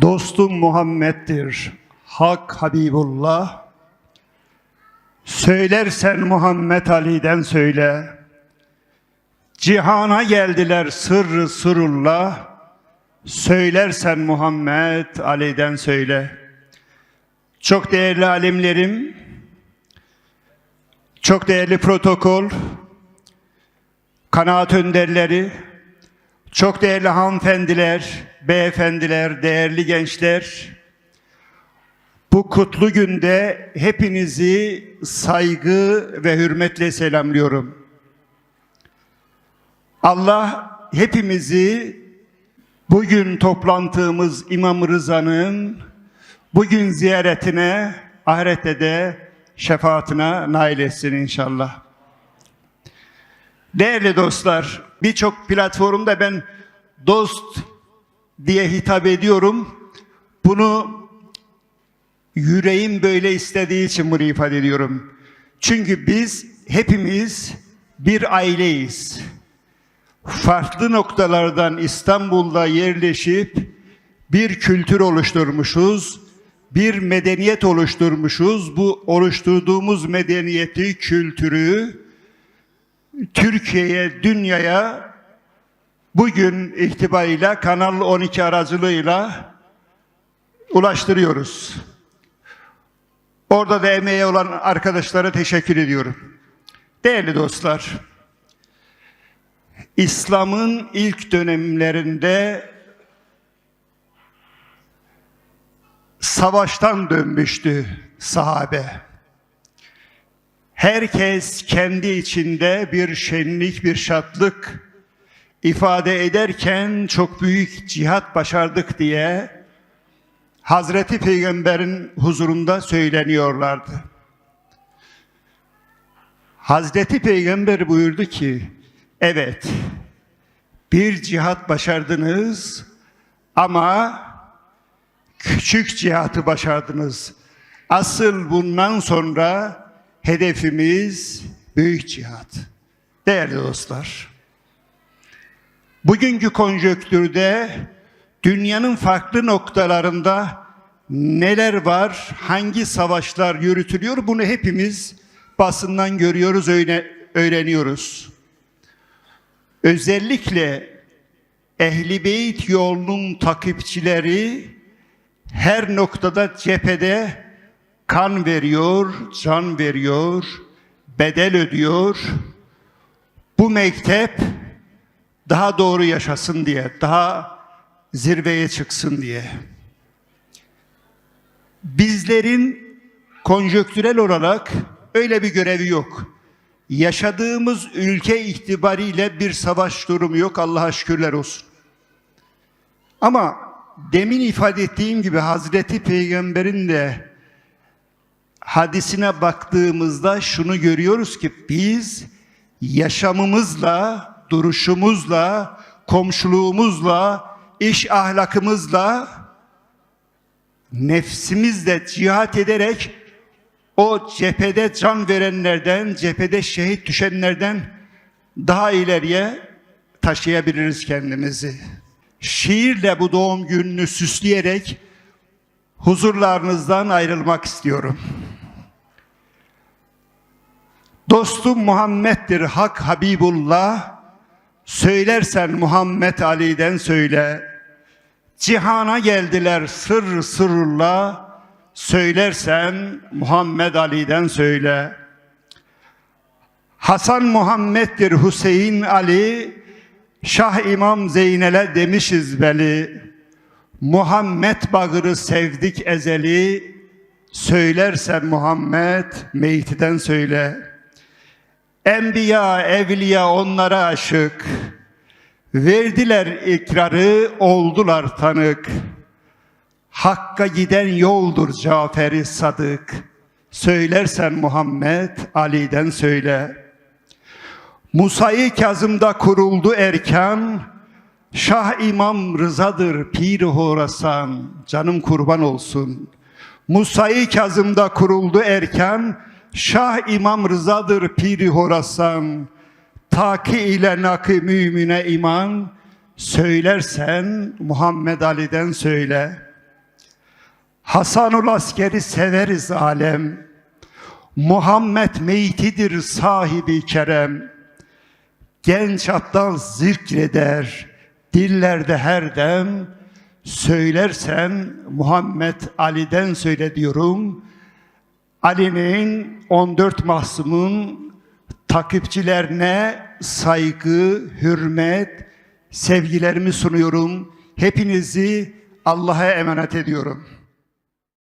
Dostum Muhammed'dir. Hak Habibullah. Söylersen Muhammed Ali'den söyle. Cihana geldiler sırrı sırullah. Söylersen Muhammed Ali'den söyle. Çok değerli alimlerim, çok değerli protokol, kanaat önderleri, çok değerli hanımefendiler, beyefendiler, değerli gençler, bu kutlu günde hepinizi saygı ve hürmetle selamlıyorum. Allah hepimizi bugün toplantımız İmam Rıza'nın bugün ziyaretine, ahirette de şefaatine nail etsin inşallah. Değerli dostlar, birçok platformda ben dost diye hitap ediyorum. Bunu yüreğim böyle istediği için bunu ifade ediyorum. Çünkü biz hepimiz bir aileyiz. Farklı noktalardan İstanbul'da yerleşip bir kültür oluşturmuşuz, bir medeniyet oluşturmuşuz. Bu oluşturduğumuz medeniyeti, kültürü Türkiye'ye, dünyaya bugün itibariyle Kanal 12 aracılığıyla ulaştırıyoruz. Orada da emeği olan arkadaşlara teşekkür ediyorum. Değerli dostlar, İslam'ın ilk dönemlerinde savaştan dönmüştü sahabe. Herkes kendi içinde bir şenlik, bir şatlık ifade ederken çok büyük cihat başardık diye Hazreti Peygamber'in huzurunda söyleniyorlardı. Hazreti Peygamber buyurdu ki, evet bir cihat başardınız ama küçük cihatı başardınız. Asıl bundan sonra hedefimiz büyük cihat. Değerli dostlar, bugünkü konjöktürde dünyanın farklı noktalarında neler var, hangi savaşlar yürütülüyor bunu hepimiz basından görüyoruz, öğreniyoruz. Özellikle Ehli Beyt yolunun takipçileri her noktada cephede kan veriyor, can veriyor, bedel ödüyor. Bu mektep daha doğru yaşasın diye, daha zirveye çıksın diye. Bizlerin konjöktürel olarak öyle bir görevi yok. Yaşadığımız ülke itibariyle bir savaş durumu yok. Allah'a şükürler olsun. Ama demin ifade ettiğim gibi Hazreti Peygamber'in de hadisine baktığımızda şunu görüyoruz ki biz yaşamımızla, duruşumuzla, komşuluğumuzla, iş ahlakımızla, nefsimizle cihat ederek o cephede can verenlerden, cephede şehit düşenlerden daha ileriye taşıyabiliriz kendimizi. Şiirle bu doğum gününü süsleyerek huzurlarınızdan ayrılmak istiyorum. Dostum Muhammed'dir Hak Habibullah. Söylersen Muhammed Ali'den söyle. Cihana geldiler sır sırrla. Söylersen Muhammed Ali'den söyle. Hasan Muhammed'dir Hüseyin Ali. Şah İmam Zeynel'e demişiz beli. Muhammed bağırı sevdik ezeli. Söylersen Muhammed meytiden söyle.'' Enbiya, evliya onlara aşık. Verdiler ikrarı, oldular tanık. Hakka giden yoldur Cafer-i Sadık. Söylersen Muhammed, Ali'den söyle. Musa'yı Kazım'da kuruldu erkan. Şah İmam Rıza'dır pir Horasan. Canım kurban olsun. Musa'yı Kazım'da kuruldu erkan. Şah İmam Rıza'dır piri Horasan. Taki ile nakı mümine iman. Söylersen Muhammed Ali'den söyle. Hasanul askeri severiz alem. Muhammed meytidir sahibi kerem. Genç aptal zikreder, dillerde her dem. Söylersen Muhammed Ali'den söyle diyorum. Ali'nin 14 mahsumun takipçilerine saygı, hürmet, sevgilerimi sunuyorum. Hepinizi Allah'a emanet ediyorum.